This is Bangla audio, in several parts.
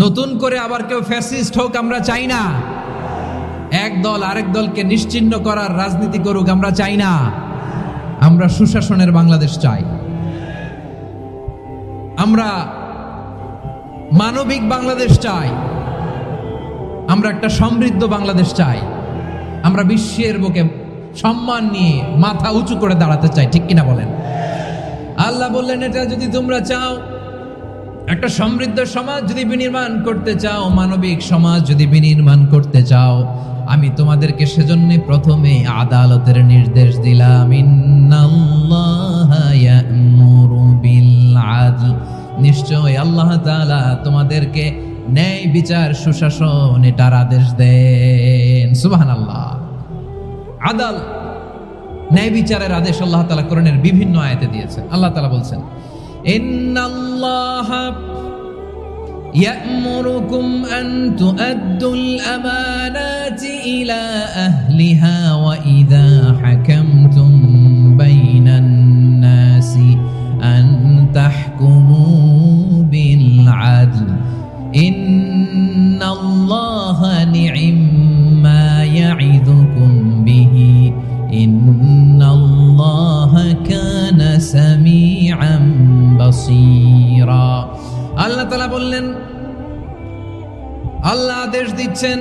নতুন করে আবার কেউ ফ্যাসিস্ট হোক, আমরা চাই না। এক দল আরেক দলকে নিশ্চিহ্ন করার রাজনীতি করুক, আমরা চাই না। আমরা সুশাসনের বাংলাদেশ চাই। আমরা মানবিক বাংলাদেশ চাই। আমরা একটা সমৃদ্ধ বাংলাদেশ চাই। আমরা বিশ্বের বুকে সম্মান নিয়ে মাথা উঁচু করে দাঁড়াতে চাই, ঠিক কিনা বলেন? আল্লাহ বললেন, এটা যদি তোমরা চাও একটা সমৃদ্ধ সমাজ যদি বিনির্মাণ করতে চাও, মানবিক সমাজ যদি বিনির্মাণ করতে চাও, আমি তোমাদেরকে সেজন্য প্রথমে আদালতের নির্দেশ দিলাম। নিশ্চয় আল্লাহ তাআলা তোমাদেরকে ন্যায় বিচার, সুশাসন, এটার আদেশ দেন। সুবহানাল্লাহ। আদাল, ন্যায় বিচারের আদেশ আল্লাহ তালা কোরআনের বিভিন্ন আয়াতে দিয়েছেন। আল্লাহ তালা বলছেন إن الله يأمركم أن تؤدوا الأمانات إلى أهلها وإذا حكم বললেন, আল্লাহ আদেশ দিচ্ছেন,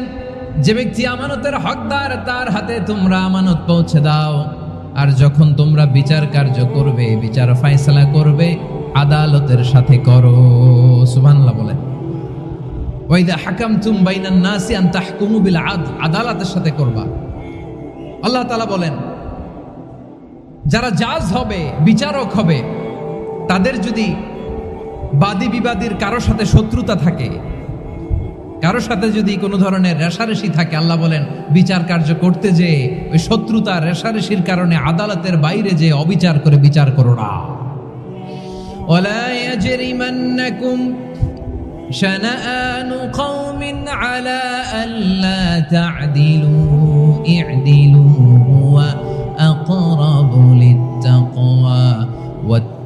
যে ব্যক্তি আমানতের হকদার, তার হাতে তোমরা আমানত পৌঁছে দাও। আর যখন তোমরা বিচার কার্য করবে, বিচার ফাইসলা করবে, আদালতের সাথে করো, সুবহানাল্লাহ বলেন ওয়াইদা হাকাম বাইনান নাসি আন তাহকুমু বিল আদ, আদালতের সাথে করবা। আল্লাহ তাআলা বলেন, যারা জাজ হবে, বিচারক হবে, তাদের যদি বাদী বিবাদীর কারোর সাথে শত্রুতা থাকে কারোর সাথে যদি কোনো ধরনের রেশারেশি থাকে আল্লাহ বলেন বিচার কার্য করতে যে ওই শত্রুতা রেশারেশির কারণে আদালতের বাইরে যে অবিচার করে বিচার করো না ولا يجرمنكم شنآن قوم على ألا تعدلوا اعدلوا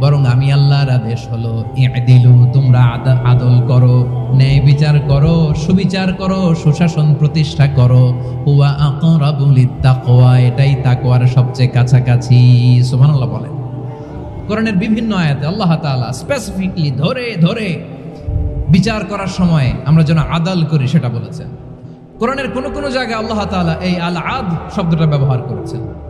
বরং আমি আল্লাহর আদেশ হলো দিলু তোমরা আদা- আদল করো, ন্যায় বিচার করো, সুবিচার করো, সুশাসন প্রতিষ্ঠা করো। হুয়া আকরাবুল তাকওয়া এটাই তাকওয়ার সবচেয়ে কাছাকাছি। সুবহানাল্লাহ বলেন। কোরআনের বিভিন্ন আয়াতে আল্লাহ তাআলা স্পেসিফিকলি ধরে ধরে বিচার করার সময় আমরা যেন আদাল করি সেটা বলেছেন। কোরআনের কোন কোন জায়গায় আল্লাহ তাআলা এই আল আদ শব্দটা ব্যবহার করেছেন।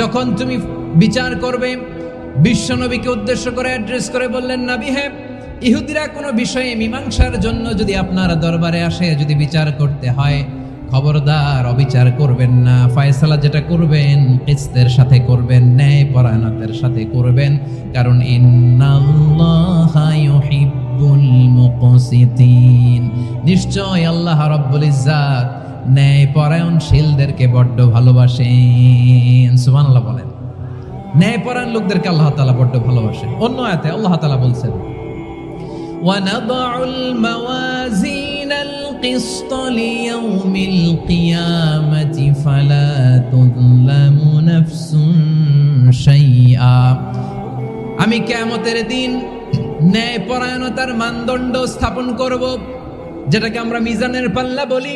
যখন তুমি বিচার করবে বিশ্বনবীকে উদ্দেশ্য করে অ্যাড্রেস করে বললেন, নবী হ্যাঁ ইহুদিরা কোনো বিষয়ে মীমাংসার জন্য যদি আপনার দরবারে আসে, যদি বিচার করতে হয়, খবরদার অবিচার করবেন না। ফয়সালা যেটা করবেন, কিস্তের সাথে করবেন, ন্যায় পরায়ণতের সাথে করবেন। কারণ নিশ্চয় আল্লাহ রাব্বুল ইজ্জাত ন্যায় পরায়ণশীলদেরকে বড্ড ভালোবাসেন সুবহানাল্লাহ বলেন ন্যায় পরায়ণ লোকদেরকে আল্লাহ তাআলা বড্ড ভালোবাসেন অন্য আয়াতে আল্লাহ তাআলা বলছেন ونضع الموازين القسط ليوم القيامة فلا تظلم نفس شيئا আমি কেয়ামতের দিন ন্যায় পরায়ণতার মানদণ্ড স্থাপন করব যেটাকে আমরা মিজানের পাল্লা বলি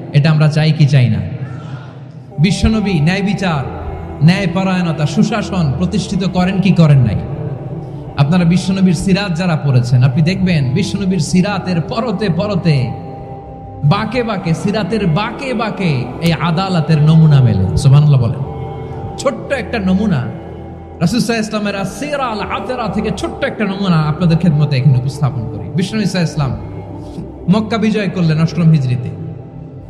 এটা আমরা চাই কি চাই না? বিশ্বনবী ন্যায় বিচার, ন্যায় পরায়ণতা, সুশাসন প্রতিষ্ঠিত করেন কি করেন নাই? আপনারা বিশ্বনবীর সিরাত যারা পড়েছেন, আপনি দেখবেন বিশ্বনবীর সিরাতের পরতে পরতে বাকে বাকে, সিরাতের বাকে বাকে এই আদালতের নমুনা মেলে। সুবহানাল্লাহ বলেন। ছোট্ট একটা নমুনা রাসুসাহ ইসলামের সিরা আল আতেরা থেকে ছোট্ট একটা নমুনা আপনাদের খেদমতে এখানে উপস্থাপন করি। বিষ্ণু ইসা ইসলাম মক্কা বিজয় করলেন অষ্টম হিজড়িতে।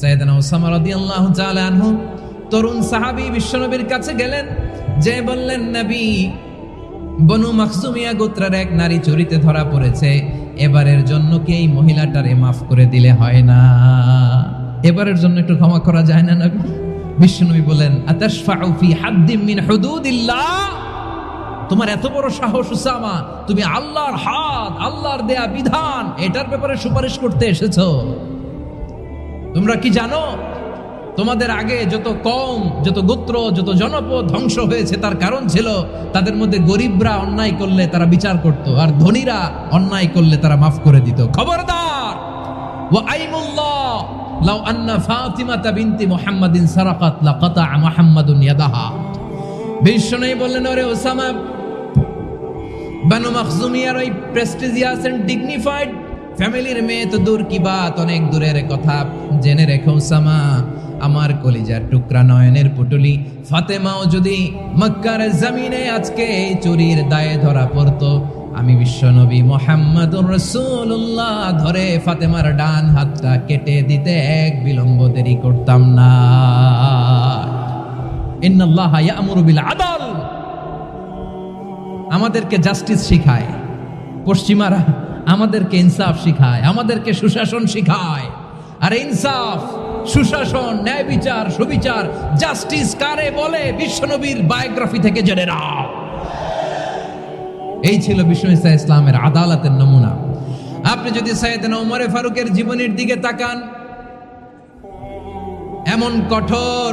সাইদানা ওসামা আনহু তরুণ সাহাবী বিশ্বনবীর কাছে গেলেন, যে বললেন, নবী, বনু মাকসুমিয়া গোত্রের এক নারী চুরিতে ধরা পড়েছে, এবারের জন্য কি এই মহিলাটারে মাফ করে দিলে হয় না? এবারের জন্য একটু ক্ষমা করা যায় না, নবী? বিশ্বনবী বলেন আতাশফাউ ফি হাদ্দিম মিন হুদুদিল্লাহ? তোমার এত বড় সাহস উসামা, তুমি আল্লাহর হাত, আল্লাহর দেয়া বিধান, এটার ব্যাপারে সুপারিশ করতে এসেছ। তোমরা কি জানো? তোমাদের আগে যত কম যত গোত্র, যত জনপদ ধ্বংস হয়েছে, তার কারণ ছিল তাদের মধ্যে গরিবরা অন্যায় করলে তারা বিচার করত, আর ধনীরা অন্যায় করলে তারা মাফ করে দিত। খবরদার! ওয়া আইমুল্লাহ লাউ আন্না ফাতিমাতা বিনতি মুহাম্মাদিন সারাকাত লাকাতা মুহাম্মাদুন ইয়াদাহা। বিষ্ণু বললেন, ওরে ওসামা, বানু মাখজুমিয়ার ওই প্রেস্টিজিয়াস এন্ড ডিগনিফাইড ফ্যামিলির মেয়ে তো দূর কি বাত? অনেক দূরের কথা। জেনে রেখো ওসামা আমার কলিজার টুকরা নয়নের পুটুলি। ফাতেমাও যদি মক্কার জমিনে আজকে এই চুরির দায়ে ধরা পড়তো, আমি বিশ্বনবী মোহাম্মদুর রসুল্লাহ ধরে ফাতেমার ডান হাতটা কেটে দিতে এক বিলম্ব দেরি করতাম না। ইন্নাল্লাহ ইয়ামুরু বিল আদল। আমাদেরকে জাস্টিস শিখায়। পশ্চিমারা আমাদেরকে ইনসাফ শিখায়, আমাদেরকে সুশাসন শিখায়। আর ইনসাফ, সুশাসন, ন্যায় বিচার, সুবিচার, জাস্টিস কারে বলে বিশ্বনবীর বায়োগ্রাফি থেকে জেনে নাও। এই ছিল ইসা ইসলামের আদালতের নমুনা। আপনি যদি সৈয়দনা ওমরে ফারুকের জীবনের দিকে তাকান, এমন কঠোর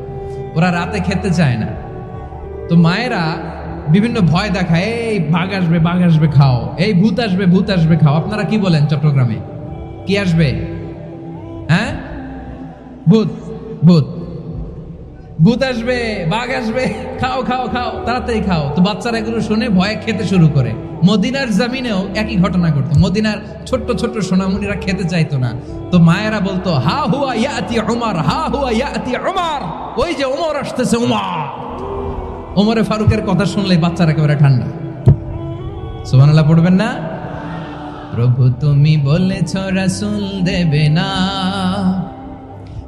ওরা রাতে খেতে চায় না। তো মায়েরা বিভিন্ন ভয় দেখায়, এই বাঘ আসবে বাঘ আসবে, খাও। এই ভূত আসবে ভূত আসবে, খাও। আপনারা কি বলেন চট্টগ্রামে? কি আসবে? হ্যাঁ? ভূত ভূত। ভূত আসবে, বাঘ আসবে, খাও খাও খাও, তাড়াতাড়ি খাও। তো বাচ্চারা এগুলো শুনে ভয়ে খেতে শুরু করে। মদিনার জামিনেও একই ঘটনা ঘটতো। মদিনার ছোট্ট ছোট্ট সোনামণিরা খেতে চাইতো না। তো মায়েরা বলতো, হা হুয়া ইয়াতি উমার, হা হুয়া ইয়াতি উমার। ওই যে ওমর আসতেছে উমার ওমরে ফারুকের কথা শুনলে বাচ্চারা একেবারে ঠান্ডা। সুবহানাল্লাহ, পড়বেন না? প্রভু তুমি বলেছ, রাসূল দেবে না।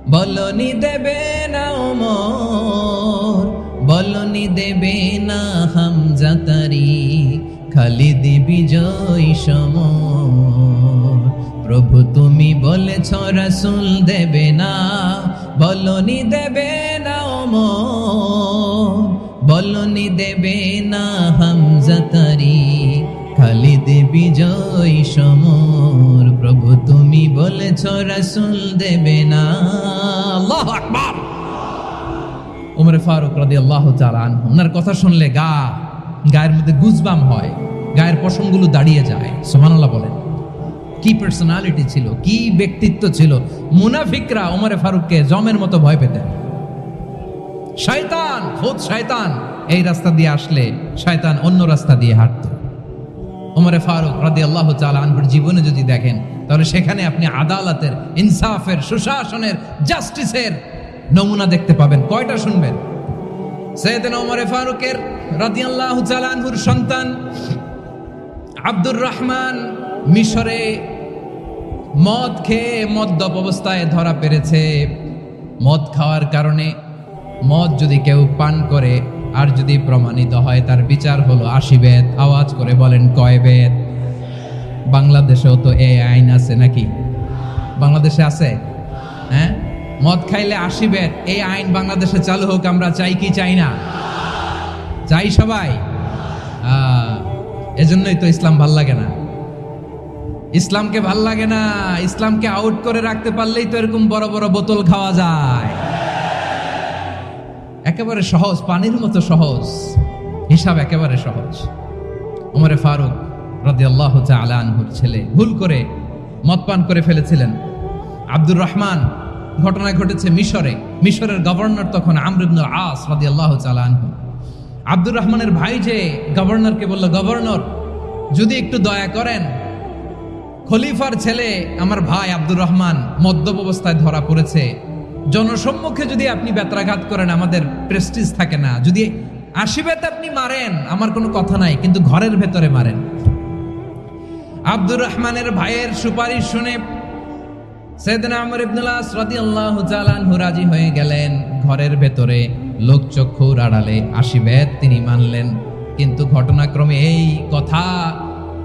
বলনি দেবে না, ওমর। বলনি দেবে না হামজাতারি খালিদি বিজয় সমর। প্রভু তুমি বলেছ, রাসূল দেবে না, বলনি দেবে না ওমর, বলনি দেবে না হামজাতারি খালিদ বিজয় সমর। প্রভু তুমি বলেছ, রাসূল দেবে না। আল্লাহু আকবার। ওমর ফারুক রাদিয়াল্লাহু তাআলা আনহু, ওনার কথা শুনলে গা, গায়ের মধ্যে গুজবাম হয়, গায়ের পশমগুলো দাঁড়িয়ে যায়, সুবহানাল্লাহ বলেন। কি পার্সোনালিটি ছিল, কি ব্যক্তিত্ব ছিল? মুনাফিকরা ওমরে ফারুককে জমের মতো ভয় পেতেন। শয়তান, খুদ শয়তান, এই রাস্তা দিয়ে আসলে শয়তান অন্য রাস্তা দিয়ে হাঁটতো। ওমরে ফারুক রাদি আল্লাহ আনহুর জীবনে যদি দেখেন, তাহলে সেখানে আপনি আদালতের, ইনসাফের, সুশাসনের, জাস্টিসের নমুনা দেখতে পাবেন। কয়টা শুনবেন? সৈয়দিন ওমরে ফারুকের রাদি আল্লাহ আনহুর সন্তান আব্দুর রহমান মিশরে মদ খেয়ে মদ্যপ অবস্থায় ধরা পেরেছে। মদ খাওয়ার কারণে মদ যদি কেউ পান করে, আর যদি প্রমাণিত হয়, তার বিচার হলো আশি বেদ। আওয়াজ করে বলেন, কয় বেদ? বাংলাদেশেও তো এই আইন আছে নাকি? বাংলাদেশে আছে? হ্যাঁ? মদ খাইলে আশি বেদ। এই আইন বাংলাদেশে চালু হোক, আমরা চাই কি চাই না? চাই সবাই? এজন্যই তো ইসলাম ভালো লাগে না। ইসলামকে ভালো লাগে না, ইসলামকে আউট করে রাখতে পারলেই তো এরকম বড় বড় বোতল খাওয়া যায়। একেবারে সহজ, পানির মতো সহজ। হিসাব একেবারে সহজ। ওমরে ফারুক রাদি আল্লাহ আনহুর ছেলে ভুল করে মদ পান করে ফেলেছিলেন। আব্দুর রহমান ঘটনা ঘটেছে মিশরে। মিশরের গভর্নর তখন আমরিবনুল আস রাদি আল্লাহ আনহু। আব্দুর রহমানের ভাই যে গভর্নরকে বলল, গভর্নর, যদি একটু দয়া করেন খলিফার ছেলে আমার ভাই আব্দুর রহমান মদ্যপ অবস্থায় ধরা পড়েছে। জনসম্মুখে যদি আপনি বেত্রাঘাত করেন, আমাদের প্রেস্টিজ থাকে না। যদি আশিবেত আপনি মারেন, আমার কোনো কথা নাই, কিন্তু ঘরের ভেতরে মারেন। আব্দুর রহমানের ভাইয়ের সুপারিশ শুনে আনহু রাজি হয়ে গেলেন। ঘরের ভেতরে লোকচক্ষুর আড়ালে আশিবেদ তিনি মানলেন। কিন্তু ঘটনাক্রমে এই কথা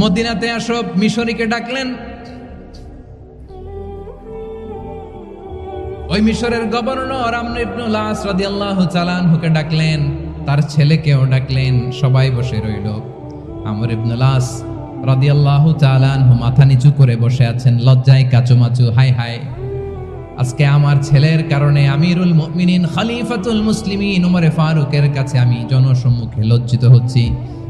মদিনাতে আসব মিশরিকে ডাকলেন। ওই মিশরের গভর্নর আমর ইবনুল আস রাদিয়াল্লাহু চালানহুকে ডাকলেন। তার ছেলেকেও ডাকলেন, সবাই বসে রইল। আমর ইবনুল আস রাদিয়াল্লাহু চালানহু মাথা নিচু করে বসে আছেন, লজ্জায় কাচুমাচু, হাই হাই। আজকে আমার ছেলের কারণে আমিরুল মুমিনিন, খলিফাতুল মুসলিমিন উমরে ফারুকের কাছে আমি জনসম্মুখে লজ্জিত হচ্ছি।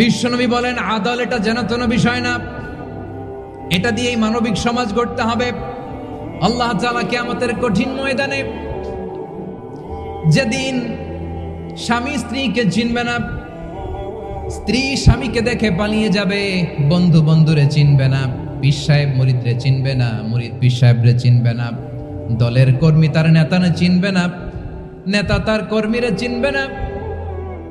বিশ্বনবী বলেন, আদল এটা যেন তেন বিষয় না। এটা দিয়েই মানবিক সমাজ গড়তে হবে। আল্লাহ তাআলা আমাদের কঠিন ময়দানে যেদিন স্বামী স্ত্রীকে চিনবে না, স্ত্রী স্বামীকে দেখে পালিয়ে যাবে, বন্ধু বন্ধুরে চিনবে না, পীর সাহেব মুরিদরে চিনবে না, মরিদ পীর সাহেবরে চিনবে না, দলের কর্মী তার নেতানে চিনবে না, নেতা তার কর্মীরে চিনবে না।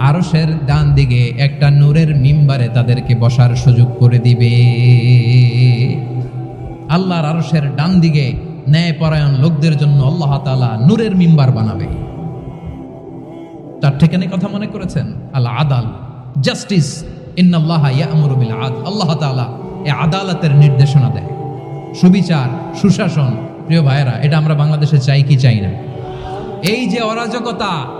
আরশের ডান দিকে একটা নূরের মিম্বারে তাদেরকে বসার সুযোগ করে দিবে। আল্লাহর আরশের ডান দিকে ন্যায় পরায়ণ লোকদের জন্য আল্লাহ তাআলা নূরের মিম্বার বানাবে। তার ঠিকানে কথা মনে করেছেন? আল্লাহ আদাল। জাস্টিস ইন্নাল্লাহ ইয়ামুরু বিল আদ। আল্লাহ তাআলা এই আদালতের নির্দেশনা দেয়। সুবিচার, সুশাসন, প্রিয় ভাইয়েরা, এটা আমরা বাংলাদেশে চাই কি চাই না? এই যে অরাজকতা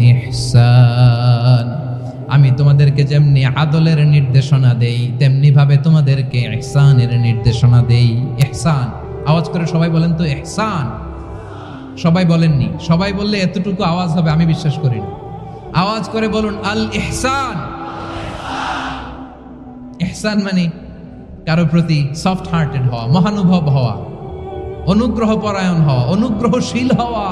ইহসান। আমি তোমাদেরকে যেমনি আদলের নির্দেশনা দেই তেমনি ভাবে তোমাদেরকে ইহসানের নির্দেশনা দেই। ইহসান। আওয়াজ করে সবাই বলেন তো, ইহসান। সবাই বলেননি। সবাই বললে এতটুকু আওয়াজ হবে, আমি বিশ্বাস করি না। আওয়াজ করে বলুন, আল ইহসান। ইহসান মানে কারও প্রতি সফট হার্টেড হওয়া, মহানুভব হওয়া অনুগ্রহ পরায়ণ হওয়া, অনুগ্রহশীল হওয়া।